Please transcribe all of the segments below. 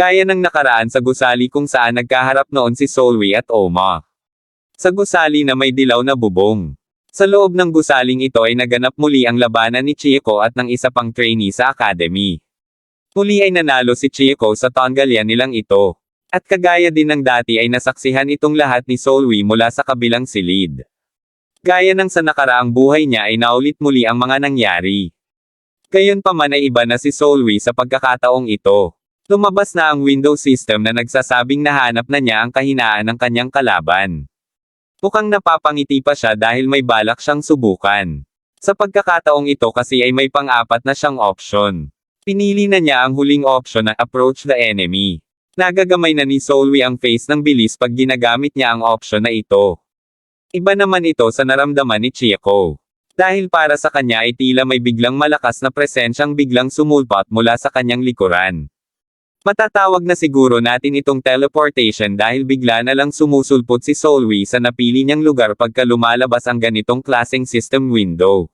Gaya ng nakaraan sa gusali kung saan nagkaharap noon si Solwi at Oma. Sa gusali na may dilaw na bubong. Sa loob ng gusaling ito ay naganap muli ang labanan ni Chieko at ng isa pang trainee sa academy. Muli ay nanalo si Chieko sa tanggalyan nilang ito. At kagaya din ng dati ay nasaksihan itong lahat ni Solwi mula sa kabilang silid. Gaya ng sa nakaraang buhay niya ay naulit muli ang mga nangyari. Gayon pa man ay iba na si Solwi sa pagkakataong ito. Lumabas na ang window system na nagsasabing nahanap na niya ang kahinaan ng kanyang kalaban. Mukhang napapangiti pa siya dahil may balak siyang subukan. Sa pagkakataong ito kasi ay may pang-apat na siyang option. Pinili na niya ang huling option na approach the enemy. Nagagamay na ni Solwi ang face ng bilis pag ginagamit niya ang option na ito. Iba naman ito sa naramdaman ni Chieko. Dahil para sa kanya ay tila may biglang malakas na presensyang biglang sumulpot mula sa kanyang likuran. Matatawag na siguro natin itong teleportation dahil bigla na lang sumusulpot si Solwi sa napili niyang lugar pagka lumalabas ang ganitong klaseng system window.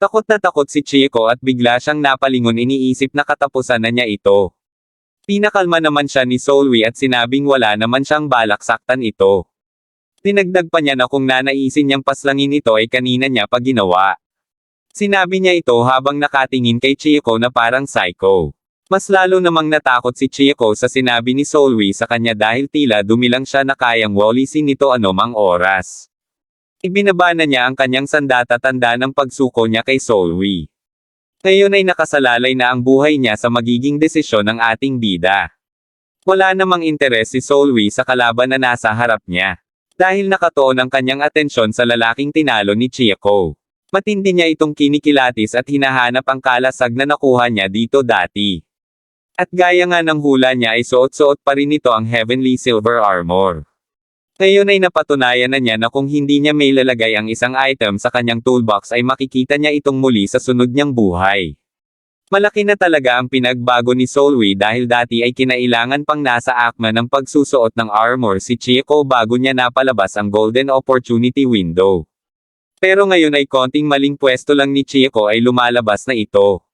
Takot na takot si Chieko at bigla siyang napalingon iniisip na katapusan na niya ito. Pinakalma naman siya ni Solwi at sinabing wala naman siyang balak saktan ito. Tinagdag pa niya na kung nanaisin niyang paslangin ito ay kanina niya pa ginawa. Sinabi niya ito habang nakatingin kay Chieko na parang psycho. Mas lalo namang natakot si Chieko sa sinabi ni Solwi sa kanya dahil tila dumilang siya na kayang walisin nito anumang oras. Ibinaba na niya ang kanyang sandata tanda ng pagsuko niya kay Solwi. Ngayon ay nakasalalay na ang buhay niya sa magiging desisyon ng ating bida. Wala namang interes si Solwi sa kalaban na nasa harap niya. Dahil nakatuon ang kanyang atensyon sa lalaking tinalo ni Chieko. Matindi niya itong kinikilatis at hinahanap ang kalasag na nakuha niya dito dati. At gaya nga ng hula niya ay suot-suot pa rin ito ang Heavenly Silver Armor. Ngayon ay napatunayan na niya na kung hindi niya may lalagay ang isang item sa kanyang toolbox ay makikita niya itong muli sa sunod niyang buhay. Malaki na talaga ang pinagbago ni Solwi dahil dati ay kinailangan pang nasa akma ng pagsusuot ng armor si Chieko bago niya napalabas ang Golden Opportunity Window. Pero ngayon ay konting maling pwesto lang ni Chieko ay lumalabas na ito.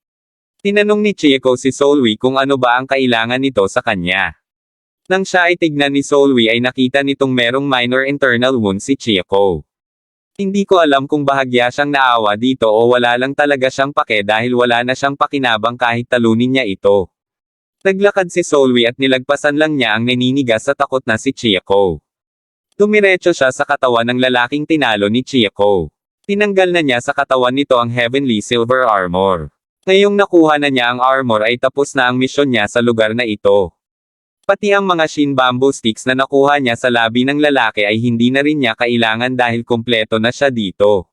Tinanong ni Chieko si Solwi kung ano ba ang kailangan nito sa kanya. Nang siya ay tignan ni Solwi ay nakita nitong merong minor internal wound si Chieko. Hindi ko alam kung bahagya siyang naawa dito o wala lang talaga siyang pake dahil wala na siyang pakinabang kahit talunin niya ito. Naglakad si Solwi at nilagpasan lang niya ang naninigas sa takot na si Chieko. Tumiretso siya sa katawan ng lalaking tinalo ni Chieko. Tinanggal na niya sa katawan nito ang Heavenly Silver Armor. Ngayong nakuha na niya ang armor ay tapos na ang misyon niya sa lugar na ito. Pati ang mga shin bamboo sticks na nakuha niya sa labi ng lalaki ay hindi na rin niya kailangan dahil kumpleto na siya dito.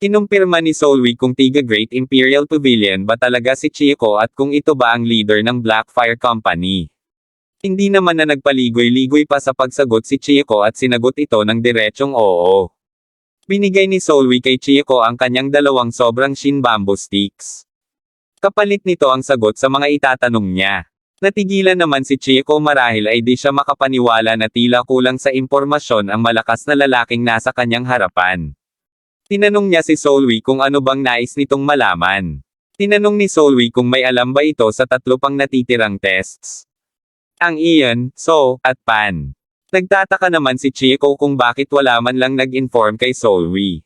Kinumpirma ni Solwi kung tiga Great Imperial Pavilion ba talaga si Chieko at kung ito ba ang leader ng Blackfire Company. Hindi naman na nagpaligoy-ligoy pa sa pagsagot si Chieko at sinagot ito ng diretsong oo. Binigay ni Solwi kay Chieko ang kanyang dalawang sobrang shin bamboo sticks. Kapalit nito ang sagot sa mga itatanong niya. Natigilan naman si Chieko marahil ay di siya makapaniwala na tila kulang sa impormasyon ang malakas na lalaking nasa kanyang harapan. Tinanong niya si Solwi kung ano bang nais nitong malaman. Tinanong ni Solwi kung may alam ba ito sa tatlo pang natitirang tests. Ang iyon, so, at pan. Nagtataka naman si Chieko kung bakit wala man lang nag-inform kay Solwi.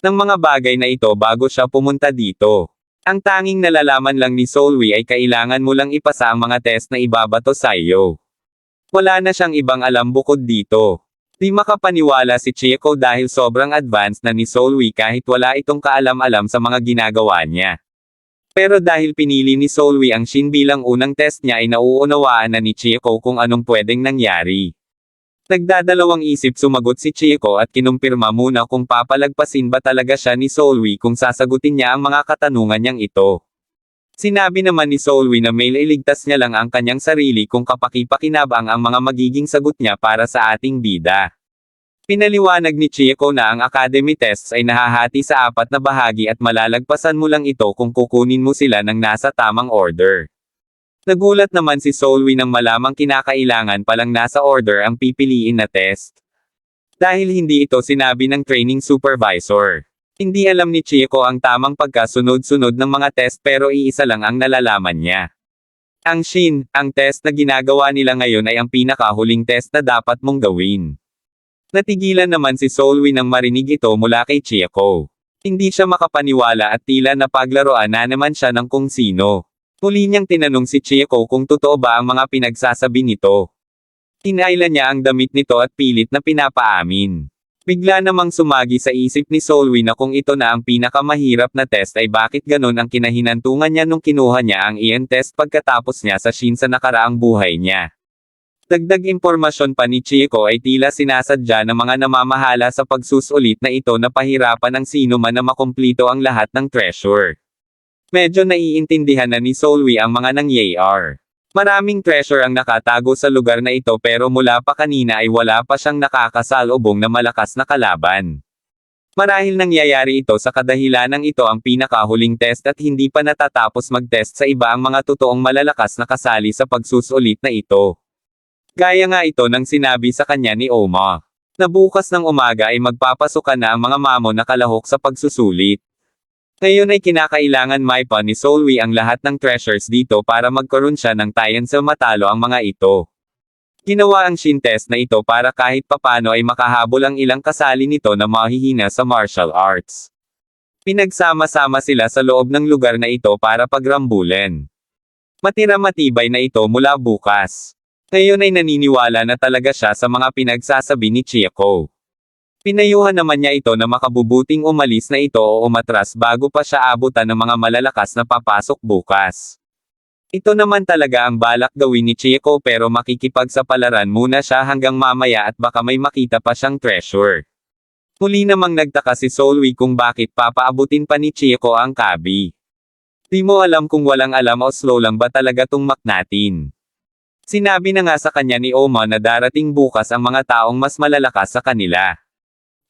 Ng mga bagay na ito bago siya pumunta dito. Ang tanging nalalaman lang ni Solwi ay kailangan mo lang ipasa ang mga test na ibabato sa iyo. Wala na siyang ibang alam bukod dito. Di makapaniwala si Chieko dahil sobrang advanced na ni Solwi kahit wala itong kaalam-alam sa mga ginagawa niya. Pero dahil pinili ni Solwi ang Shin bilang unang test niya ay nauunawaan na ni Chieko kung anong pwedeng nangyari. Nagdadalawang isip sumagot si Chieko at kinumpirma muna kung papalagpasin ba talaga siya ni Solwi kung sasagutin niya ang mga katanungan niyang ito. Sinabi naman ni Solwi na may iligtas niya lang ang kanyang sarili kung kapakipakinabang ang mga magiging sagot niya para sa ating bida. Pinaliwanag ni Chieko na ang academy tests ay nahahati sa apat na bahagi at malalagpasan mo lang ito kung kukunin mo sila ng nasa tamang order. Nagulat naman si Solwi nang malamang kinakailangan palang nasa order ang pipiliin na test. Dahil hindi ito sinabi ng training supervisor. Hindi alam ni Chieko ang tamang pagkasunod-sunod ng mga test pero iisa lang ang nalalaman niya. Ang Shin, ang test na ginagawa nila ngayon ay ang pinakahuling test na dapat mong gawin. Natigilan naman si Solwi nang marinig ito mula kay Chieko. Hindi siya makapaniwala at tila napaglaruan na naman siya ng kung sino. Muli niyang tinanong si Chieko kung totoo ba ang mga pinagsasabi nito. Tinailan niya ang damit nito at pilit na pinapaamin. Bigla namang sumagi sa isip ni Solwi na kung ito na ang pinakamahirap na test ay bakit ganon ang kinahinantungan niya nung kinuha niya ang iyan test pagkatapos niya sa Shin sa nakaraang buhay niya. Dagdag impormasyon pa ni Chieko ay tila sinasadya ng mga namamahala sa pagsusulit na ito na pahirapan ang sino man na makumplito ang lahat ng treasure. Medyo naiintindihan na ni Solwi ang mga nangyayar. Maraming treasure ang nakatago sa lugar na ito pero mula pa kanina ay wala pa siyang nakakasalubong na malakas na kalaban. Marahil nangyayari ito sa kadahilanang ito ang pinakahuling test at hindi pa natatapos mag-test sa iba ang mga totoong malalakas na kasali sa pagsusulit na ito. Gaya nga ito ng sinabi sa kanya ni Oma. Na bukas ng umaga ay magpapasukan na ang mga mamo na kalahok sa pagsusulit. Ngayon ay kinakailangan maipa ni Solwi ang lahat ng treasures dito para magkaroon siya ng tayan sa matalo ang mga ito. Ginawa ang shin test na ito para kahit papano ay makahabol ang ilang kasali nito na mahihina sa martial arts. Pinagsama-sama sila sa loob ng lugar na ito para pagrambulen. Matira matibay na ito mula bukas. Ngayon ay naniniwala na talaga siya sa mga pinagsasabi ni Chieko. Pinayuhan naman niya ito na makabubuting umalis na ito o umatras bago pa siya abutan ng mga malalakas na papasok bukas. Ito naman talaga ang balak gawin ni Chieko pero makikipagsapalaran muna siya hanggang mamaya at baka may makita pa siyang treasure. Muli namang nagtaka si Solwi kung bakit papaabutin pa ni Chieko ang kabi. Di mo alam kung walang alam o slow lang ba talaga tong mak natin. Sinabi na nga sa kanya ni Oma na darating bukas ang mga taong mas malalakas sa kanila.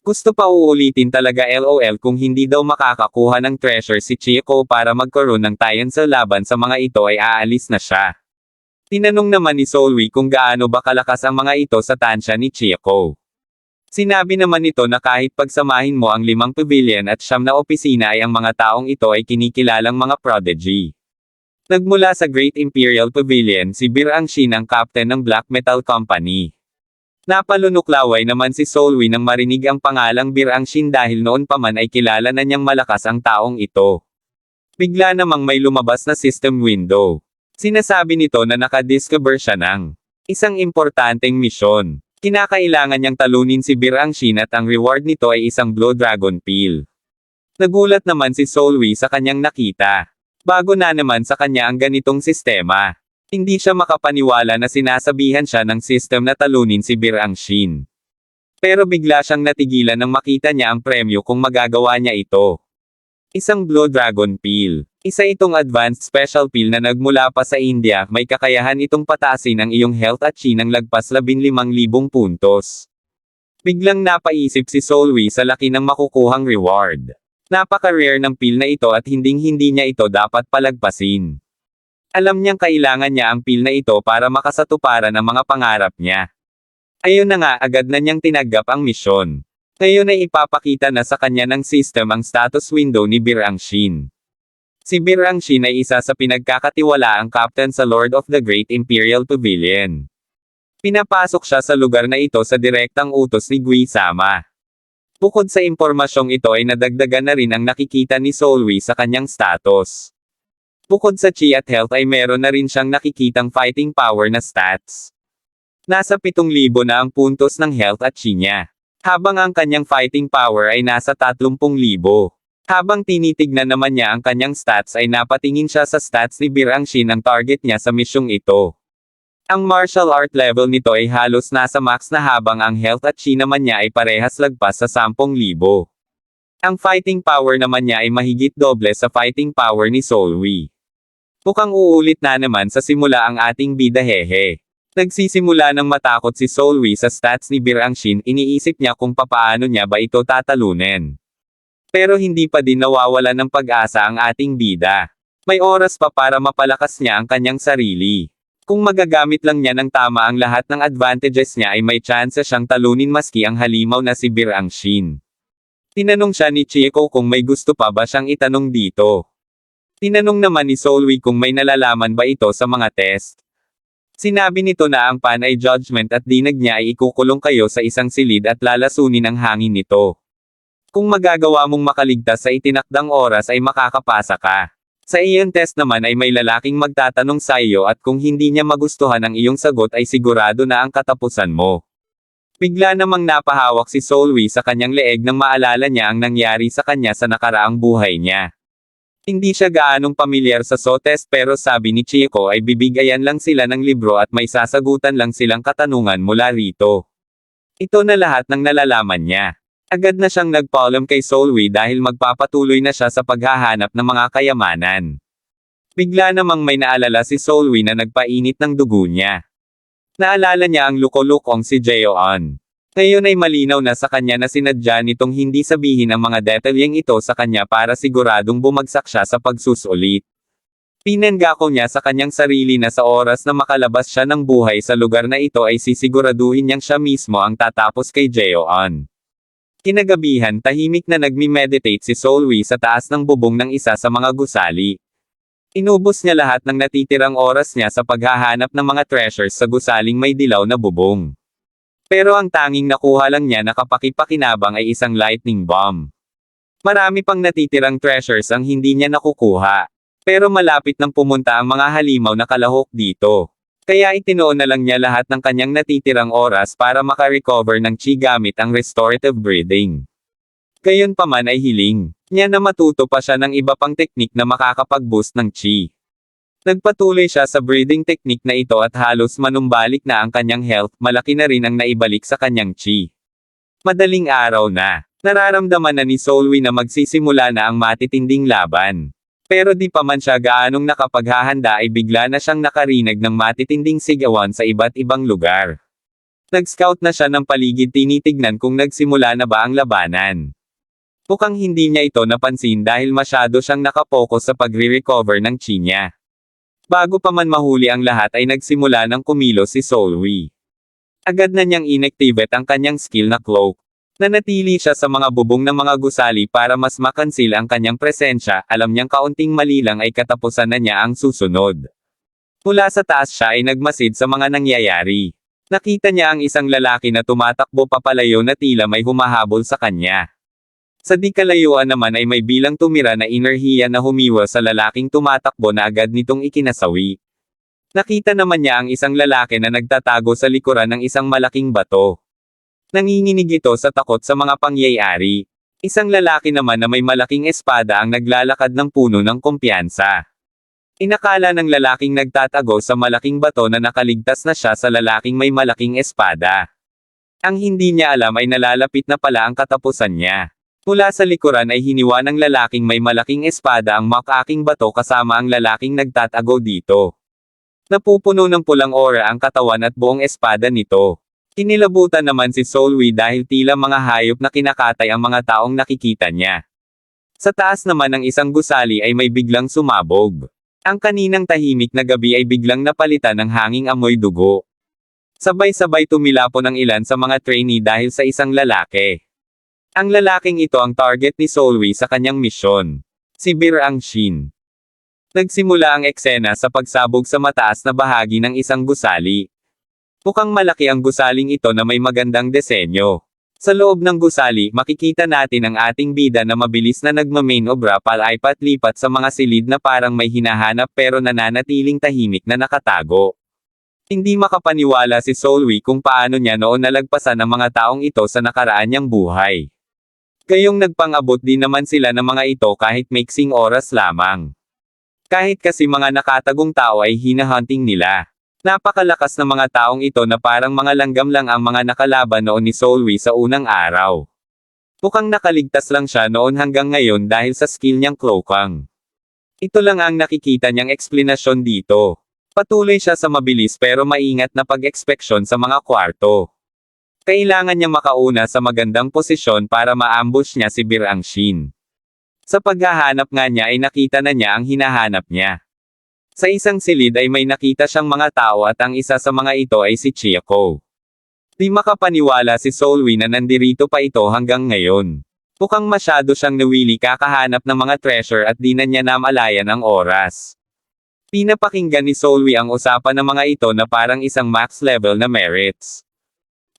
Gusto pa uulitin talaga LOL kung hindi daw makakakuha ng treasure si Chieko para magkaroon ng tayan sa laban sa mga ito ay aalis na siya. Tinanong naman ni Solwi kung gaano ba kalakas ang mga ito sa tansya ni Chieko. Sinabi naman nito na kahit pagsamahin mo ang limang pavilion at siyam na opisina ay ang mga taong ito ay kinikilalang mga prodigy. Nagmula sa Great Imperial Pavilion si Bir Angshin ang captain ng Black Metal Company. Napalunuklaway naman si Solwi nang marinig ang pangalang Bir Angshin dahil noon pa man ay kilala na niyang malakas ang taong ito. Bigla namang may lumabas na system window. Sinasabi nito na nakadiscover siya ng isang importanteng misyon. Kinakailangan niyang talunin si Bir Angshin at ang reward nito ay isang Blue Dragon Peel. Nagulat naman si Solwi sa kanyang nakita. Bago na naman sa kanya ang ganitong sistema. Hindi siya makapaniwala na sinasabihan siya ng system na talunin si Bir Angshin. Pero bigla siyang natigilan nang makita niya ang premyo kung magagawa niya ito. Isang Blue Dragon Peel. Isa itong advanced special peel na nagmula pa sa India, may kakayahan itong pataasin ang iyong health at chi ng lagpas 15,000 puntos. Biglang napaisip si Solwi sa laki ng makukuhang reward. Napaka-rare ng peel na ito at hinding-hindi niya ito dapat palagpasin. Alam niyang kailangan niya ang pil na ito para makasatuparan ang mga pangarap niya. Ayun na nga agad na niyang tinagap ang misyon. Ngayon ay ipapakita na sa kanya ng system ang status window ni Bir Angshin. Si Bir Angshin ay isa sa pinagkakatiwalaang captain sa Lord of the Great Imperial Pavilion. Pinapasok siya sa lugar na ito sa direktang utos ni Gui Sama. Bukod sa impormasyong ito ay nadagdagan na rin ang nakikita ni Solwi sa kanyang status. Bukod sa chi at health ay meron na rin siyang nakikitang fighting power na stats. Nasa 7,000 na ang puntos ng health at chi niya. Habang ang kanyang fighting power ay nasa 30,000. Habang tinitignan naman niya ang kanyang stats ay napatingin siya sa stats ni Birang Shin ang target niya sa misyong ito. Ang martial art level nito ay halos nasa max na habang ang health at chi naman niya ay parehas lagpas sa 10,000. Ang fighting power naman niya ay mahigit doble sa fighting power ni Solwi. Mukhang uulit na naman sa simula ang ating bida hehe. Nagsisimula ng matakot si Solwi sa stats ni Bir Angshin, iniisip niya kung papaano niya ba ito tatalunin. Pero hindi pa din nawawala ng pag-asa ang ating bida. May oras pa para mapalakas niya ang kanyang sarili. Kung magagamit lang niya ng tama ang lahat ng advantages niya ay may chance siyang talunin maski ang halimaw na si Bir Angshin. Tinanong siya ni Chieko kung may gusto pa ba siyang itanong dito. Tinanong naman ni Solwi kung may nalalaman ba ito sa mga test. Sinabi nito na ang pan ay judgment at dinag niya ay ikukulong kayo sa isang silid at lalasunin ang hangin nito. Kung magagawa mong makaligtas sa itinakdang oras ay makakapasa ka. Sa iyon test naman ay may lalaking magtatanong sa iyo at kung hindi niya magustuhan ang iyong sagot ay sigurado na ang katapusan mo. Bigla namang napahawak si Solwi sa kanyang leeg nang maalala niya ang nangyari sa kanya sa nakaraang buhay niya. Hindi siya gaanong pamilyar sa SO test pero sabi ni Chieko ay bibigayan lang sila ng libro at may sasagutan lang silang katanungan mula rito. Ito na lahat ng nalalaman niya. Agad na siyang nagpaalam kay Solwi dahil magpapatuloy na siya sa paghahanap ng mga kayamanan. Bigla namang may naalala si Solwi na nagpainit ng dugo niya. Naalala niya ang luko-lukong si Jeon. Ngayon ay malinaw na sa kanya na sinadya nitong hindi sabihin ang mga detalyeng ito sa kanya para siguradong bumagsak siya sa pagsusulit. Pinangako niya sa kanyang sarili na sa oras na makalabas siya ng buhay sa lugar na ito ay sisiguraduhin niyang siya mismo ang tatapos kay Jeon. Kinagabihan tahimik na nagmi-meditate si Solwi sa taas ng bubong ng isa sa mga gusali. Inubos niya lahat ng natitirang oras niya sa paghahanap ng mga treasures sa gusaling may dilaw na bubong. Pero ang tanging nakuha lang niya na kapakipakinabang ay isang lightning bomb. Marami pang natitirang treasures ang hindi niya nakukuha. Pero malapit nang pumunta ang mga halimaw na kalahok dito. Kaya itinuon na lang niya lahat ng kanyang natitirang oras para makarecover ng chi gamit ang restorative breathing. Gayon pa man ay hiling niya na matuto pa siya ng iba pang teknik na makakapag-boost ng chi. Nagpatuloy siya sa breathing technique na ito at halos manumbalik na ang kanyang health, malaki na rin ang naibalik sa kanyang chi. Madaling araw na. Nararamdaman na ni Solwi na magsisimula na ang matitinding laban. Pero di pa man siya gaanong nakapaghahanda ay bigla na siyang nakarinig ng matitinding sigawan sa iba't ibang lugar. Nag-scout na siya ng paligid tinitignan kung nagsimula na ba ang labanan. Mukhang hindi niya ito napansin dahil masyado siyang nakapokus sa pagre-recover ng chi niya. Bago pa man mahuli ang lahat ay nagsimula ng kumilos si Solwi. Agad na niyang inactivate ang kanyang skill na cloak. Nanatili siya sa mga bubong ng mga gusali para mas makansil ang kanyang presensya, alam niyang kaunting mali lang ay katapusan na niya ang susunod. Mula sa taas siya ay nagmasid sa mga nangyayari. Nakita niya ang isang lalaki na tumatakbo papalayo na tila may humahabol sa kanya. Sa di kalayuan naman ay may bilang tumira na inerhiya na humiwa sa lalaking tumatakbo na agad nitong ikinasawi. Nakita naman niya ang isang lalaki na nagtatago sa likuran ng isang malaking bato. Nanginginig ito sa takot sa mga pangyayari. Isang lalaki naman na may malaking espada ang naglalakad ng puno ng kumpiyansa. Inakala ng lalaking nagtatago sa malaking bato na nakaligtas na siya sa lalaking may malaking espada. Ang hindi niya alam ay nalalapit na pala ang katapusan niya. Mula sa likuran ay hiniwa ng lalaking may malaking espada ang makaking bato kasama ang lalaking nagtatago dito. Napupuno ng pulang aura ang katawan at buong espada nito. Kinilabutan naman si Solwi dahil tila mga hayop na kinakatay ang mga taong nakikita niya. Sa taas naman ng isang gusali ay may biglang sumabog. Ang kaninang tahimik na gabi ay biglang napalitan ng hanging amoy dugo. Sabay-sabay tumilapon ang ilan sa mga trainee dahil sa isang lalaki. Ang lalaking ito ang target ni Solwi sa kanyang misyon. Si Bir Ang Shin. Nagsimula ang eksena sa pagsabog sa mataas na bahagi ng isang gusali. Mukhang malaki ang gusaling ito na may magandang disenyo. Sa loob ng gusali, makikita natin ang ating bida na mabilis na nagmamain obra palaipat-lipat sa mga silid na parang may hinahanap pero nananatiling tahimik na nakatago. Hindi makapaniwala si Solwi kung paano niya noon nalagpasan ang mga taong ito sa nakaraan niyang buhay. Gayong nagpang-abot din naman sila ng mga ito kahit mixing oras lamang. Kahit kasi mga nakatagong tao ay hinahunting nila. Napakalakas ng mga taong ito na parang mga langgam lang ang mga nakalaban noon ni Solwi sa unang araw. Mukhang nakaligtas lang siya noon hanggang ngayon dahil sa skill niyang cloakang. Ito lang ang nakikita niyang eksplanasyon dito. Patuloy siya sa mabilis pero maingat na pag-ekspeksyon sa mga kwarto. Kailangan niya makauna sa magandang posisyon para ma-ambush niya si Bir Ang Shin. Sa paghahanap nga niya ay nakita na niya ang hinahanap niya. Sa isang silid ay may nakita siyang mga tao at ang isa sa mga ito ay si Chiako. Di makapaniwala si Solwi na nandirito pa ito hanggang ngayon. Mukhang masyado siyang nawili kakahanap ng mga treasure at di na niya namalayan ang oras. Pinapakinggan ni Solwi ang usapan ng mga ito na parang isang max level na merits.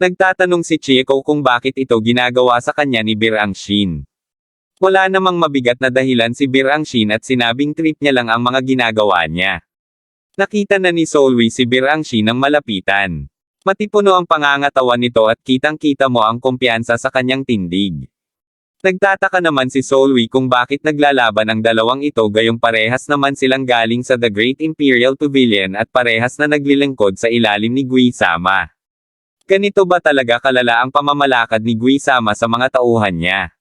Nagtatanong si Chieko kung bakit ito ginagawa sa kanya ni Bir Angshin. Wala namang mabigat na dahilan si Bir Angshin at sinabing trip niya lang ang mga ginagawa niya. Nakita na ni Solwi si Bir Angshin ng malapitan. Matipuno ang pangangatawan nito at kitang-kita mo ang kumpiyansa sa kanyang tindig. Nagtataka naman si Solwi kung bakit naglalaban ang dalawang ito gayong parehas naman silang galing sa The Great Imperial Pavilion at parehas na naglilingkod sa ilalim ni Gui Sama. Ganito ba talaga kalala ang pamamalakad ni Gui Sama sa mga tauhan niya?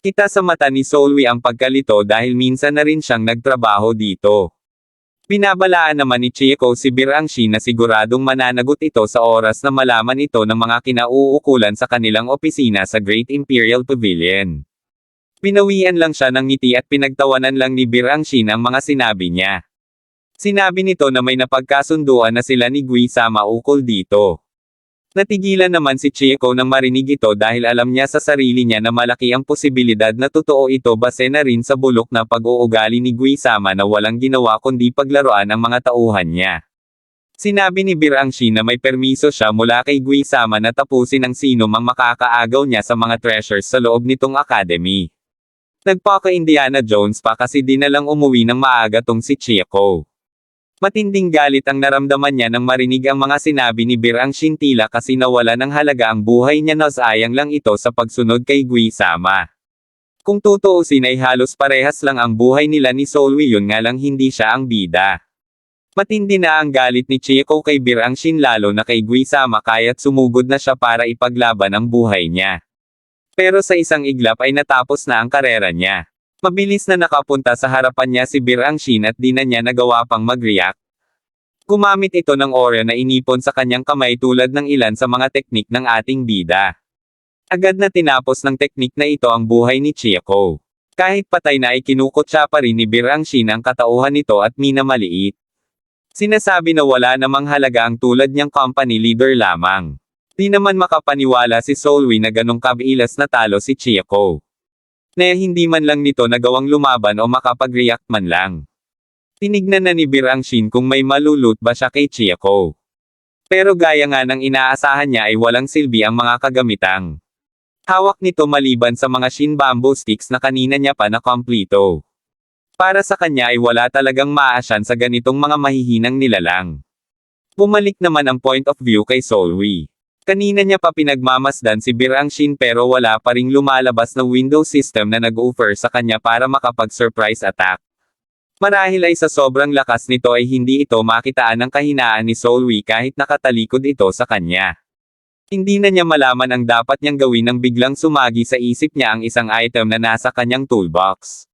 Kita sa mata ni Solwi ang pagkalito dahil minsan na rin siyang nagtrabaho dito. Binabalaan naman ni Chieko si Birangshi na siguradong mananagot ito sa oras na malaman ito ng mga kinauukulan sa kanilang opisina sa Great Imperial Pavilion. Pinawian lang siya ng ngiti at pinagtawanan lang ni Birangshi ang mga sinabi niya. Sinabi nito na may napagkasunduan na sila ni Gui sama ukol dito. Natigilan naman si Chieko nang marinig ito dahil alam niya sa sarili niya na malaki ang posibilidad na totoo ito base na rin sa bulok na pag-uugali ni Gui Sama na walang ginawa kundi paglaruan ang mga tauhan niya. Sinabi ni Birangshi na may permiso siya mula kay Gui Sama na tapusin ang sino mang makakaagaw niya sa mga treasures sa loob nitong academy. Nagpaka-Indiana Jones pa kasi di na lang umuwi ng maaga tong si Chieko. Matinding galit ang naramdaman niya nang marinig ang mga sinabi ni Bir ang Shintila kasi nawala ng halaga ang buhay niya na sayang lang ito sa pagsunod kay Gui Sama. Kung tutuusin ay halos parehas lang ang buhay nila ni Solwi yun nga lang hindi siya ang bida. Matindi na ang galit ni Chieko kay Bir ang Shin lalo na kay Gui Sama kaya't sumugod na siya para ipaglaban ang buhay niya. Pero sa isang iglap ay natapos na ang karera niya. Mabilis na nakapunta sa harapan niya si Bir Angshin at di na niya nagawa pang mag-react. Gumamit ito ng aura na inipon sa kanyang kamay tulad ng ilan sa mga teknik ng ating bida. Agad na tinapos ng teknik na ito ang buhay ni Chieko. Kahit patay na ay kinukutsa pa rin ni Bir Angshin ang katauhan nito at minamaliit. Sinasabi na wala namang halaga ang tulad niyang company leader lamang. Di naman makapaniwala si Solwi na ganong kabilas na talo si Chieko na hindi man lang nito nagawang lumaban o makapag-react man lang. Tinignan na ni Bir ang Shin kung may malulut ba siya kay Chiako. Pero gaya nga ng inaasahan niya ay walang silbi ang mga kagamitang. Hawak nito maliban sa mga Shin bamboo sticks na kanina niya pa na kompleto. Para sa kanya ay wala talagang maasyan sa ganitong mga mahihinang nilalang. Bumalik naman ang point of view kay Solwi. Kanina niya pa pinagmamasdan si Bir Angshin pero wala pa ring lumalabas na Windows system na nag-offer sa kanya para makapag-surprise attack. Marahil ay sa sobrang lakas nito ay hindi ito makitaan ng kahinaan ni Solwi kahit nakatalikod ito sa kanya. Hindi na niya malaman ang dapat niyang gawin nang biglang sumagi sa isip niya ang isang item na nasa kanyang toolbox.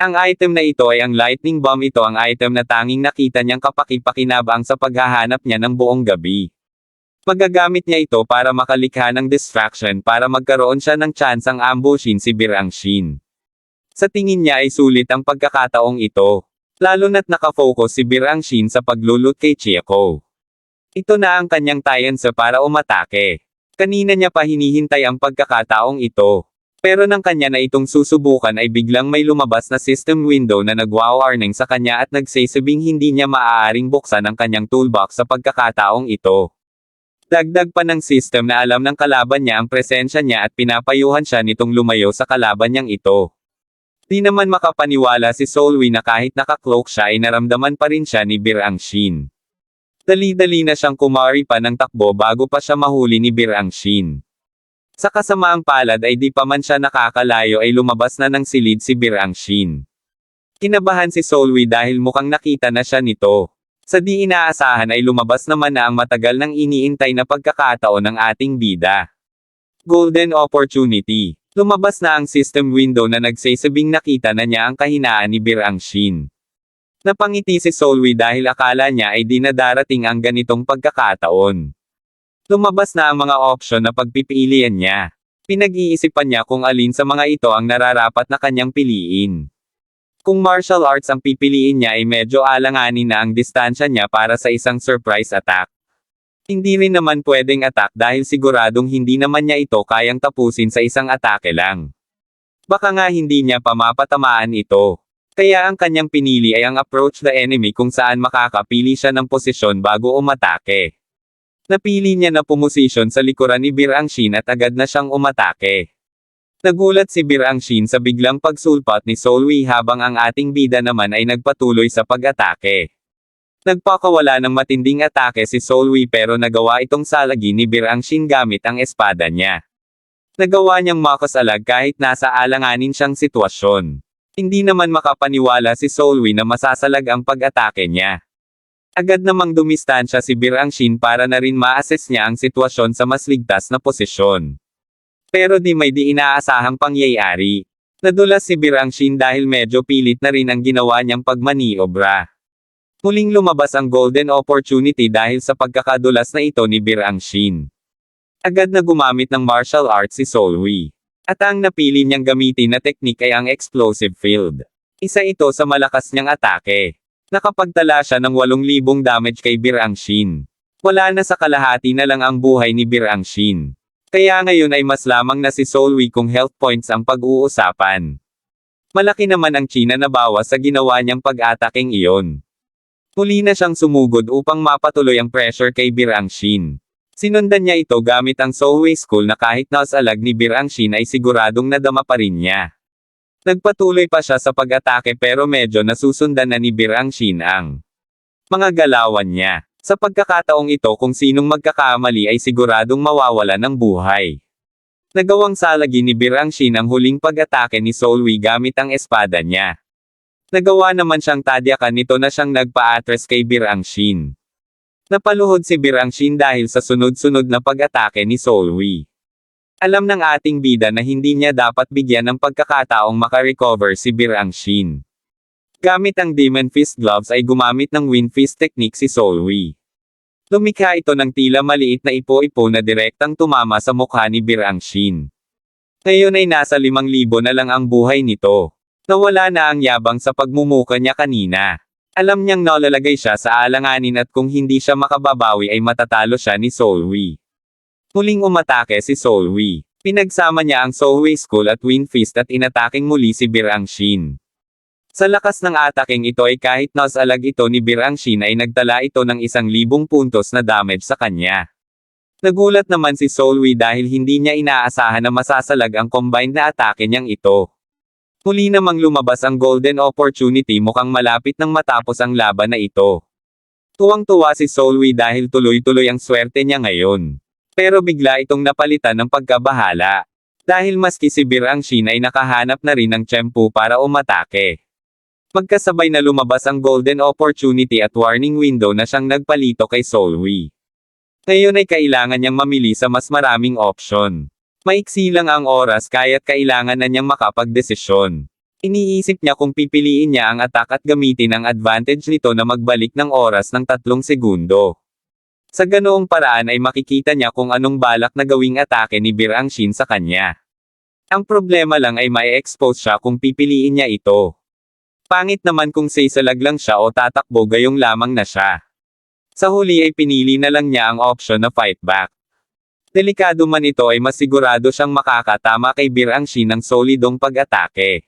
Ang item na ito ay ang lightning bomb ito ang item na tanging nakita niyang kapakipakinabang sa paghahanap niya ng buong gabi. Magagamit niya ito para makalikha ng distraction para magkaroon siya ng tsansang ambushin si Bir Angshin. Sa tingin niya ay sulit ang pagkakataong ito. Lalo na't nakafocus si Bir Angshin sa paglulut kay Chieko. Ito na ang kanyang tayansa para umatake. Kanina niya pa hinihintay ang pagkakataong ito. Pero nang kanya na itong susubukan ay biglang may lumabas na system window na nagwa-warning sa kanya at nagsasabing hindi niya maaaring buksan ang kanyang toolbox sa pagkakataong ito. Dagdag pa ng system na alam ng kalaban niya ang presensya niya at pinapayuhan siya nitong lumayo sa kalaban niyang ito. Di naman makapaniwala si Solwi na kahit nakakloak siya ay naramdaman pa rin siya ni Bir Angshin. Dali-dali na siyang kumari pa ng takbo bago pa siya mahuli ni Bir Angshin. Sa kasamaang palad ay di pa man siya nakakalayo ay lumabas na ng silid si Bir Angshin. Kinabahan si Solwi dahil mukhang nakita na siya nito. Sa di inaasahan ay lumabas naman na ang matagal nang iniintay na pagkakataon ng ating bida. Golden Opportunity. Lumabas na ang system window na nagsasabing nakita na niya ang kahinaan ni Bir Angshin. Napangiti si Solwi dahil akala niya ay di na darating ang ganitong pagkakataon. Lumabas na ang mga option na pagpipilian niya. Pinag-iisipan niya kung alin sa mga ito ang nararapat na kanyang piliin. Kung martial arts ang pipiliin niya ay medyo alanganin na ang distansya niya para sa isang surprise attack. Hindi rin naman pwedeng attack dahil siguradong hindi naman niya ito kayang tapusin sa isang atake lang. Baka nga hindi niya pa mapatamaan ito. Kaya ang kanyang pinili ay ang approach the enemy kung saan makakapili siya ng posisyon bago umatake. Napili niya na pumosisyon sa likuran ni Bir Angshin at agad na siyang umatake. Nagulat si Bir Angshin sa biglang pagsulpat ni Solwi habang ang ating bida naman ay nagpatuloy sa pag-atake. Nagpakawala ng matinding atake si Solwi pero nagawa itong salagi ni Bir Angshin gamit ang espada niya. Nagawa niyang makasalag kahit nasa alanganin siyang sitwasyon. Hindi naman makapaniwala si Solwi na masasalag ang pag-atake niya. Agad namang dumistansya si Bir Angshin para na rin ma-assess niya ang sitwasyon sa mas ligtas na posisyon. Pero di may di inaasahang pangyayari. Nadulas si Bir Angshin dahil medyo pilit na rin ang ginawa niyang pagmaniobra. Muling lumabas ang golden opportunity dahil sa pagkakadulas na ito ni Bir Angshin. Agad na gumamit ng martial arts si Solwi. At ang napili niyang gamitin na teknik ay ang explosive field. Isa ito sa malakas niyang atake. Nakapagtala siya ng 8,000 damage kay Bir Angshin. Wala na sa kalahati na lang ang buhay ni Bir Angshin. Kaya ngayon ay mas lamang na si Solwi kung health points ang pag-uusapan. Malaki naman ang China na bawas sa ginawa niyang pag-ataking iyon. Muli na siyang sumugod upang mapatuloy ang pressure kay Bir Angshin. Sinundan niya ito gamit ang Solway School na kahit nausalag ni Bir Angshin ay siguradong nadama pa rin niya. Nagpatuloy pa siya sa pag-atake pero medyo nasusundan na ni Bir Angshin ang mga galawan niya. Sa pagkakataong ito kung sinong magkakamali ay siguradong mawawala ng buhay. Nagawang salagi ni Bir Angshin ang huling pag-atake ni Solwi gamit ang espada niya. Nagawa naman siyang tadyakan nito na siyang nagpa-atres kay Bir Angshin. Napaluhod si Bir Angshin dahil sa sunod-sunod na pag-atake ni Solwi. Alam ng ating bida na hindi niya dapat bigyan ng pagkakataong makarecover si Bir Angshin. Gamit ang Demon Fist Gloves ay gumamit ng Wind Fist technique si Solwi. Lumikha ito ng tila maliit na ipo-ipo na direktang tumama sa mukha ni Bir Angshin. Ngayon ay nasa 5,000 na lang ang buhay nito. Nawala na ang yabang sa pagmumuka niya kanina. Alam niyang nalalagay siya sa alanganin at kung hindi siya makababawi ay matatalo siya ni Solwi. Muling umatake si Solwi. Pinagsama niya ang Solway School at Wind Fist at inataking muli si Bir Angshin. Sa lakas ng ataking ito ay kahit nasalag ito ni Bir Angshin ay nagtala ito ng isang libong puntos na damage sa kanya. Nagulat naman si Solwi dahil hindi niya inaasahan na masasalag ang combined na atake niyang ito. Muli namang lumabas ang golden opportunity mukhang malapit nang matapos ang laban na ito. Tuwang-tuwa si Solwi dahil tuloy-tuloy ang swerte niya ngayon. Pero bigla itong napalitan ng pagkabahala. Dahil maski si Bir Angshin ay nakahanap na rin ng tiyempo para umatake. Magkasabay na lumabas ang golden opportunity at warning window na siyang nagpalito kay Solwi. Ngayon ay kailangan niyang mamili sa mas maraming option. Maiksi lang ang oras kaya't kailangan na niyang makapagdesisyon. Iniisip niya kung pipiliin niya ang attack at gamitin ang advantage nito na magbalik ng oras ng tatlong segundo. Sa ganoong paraan ay makikita niya kung anong balak na gawing atake ni Bir Angshin sa kanya. Ang problema lang ay mai-expose siya kung pipiliin niya ito. Pangit naman kung saisalag lang siya o tatakbo gayong lamang na siya. Sa huli ay pinili na lang niya ang option na fight back. Delikado man ito ay masigurado siyang makakatama kay Bir Angshin ng solidong pag-atake.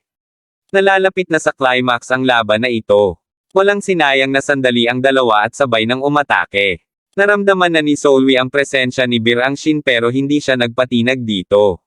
Nalalapit na sa climax ang laban na ito. Walang sinayang na sandali ang dalawa at sabay ng umatake. Naramdaman na ni Solwi ang presensya ni Bir Angshin pero hindi siya nagpatinag dito.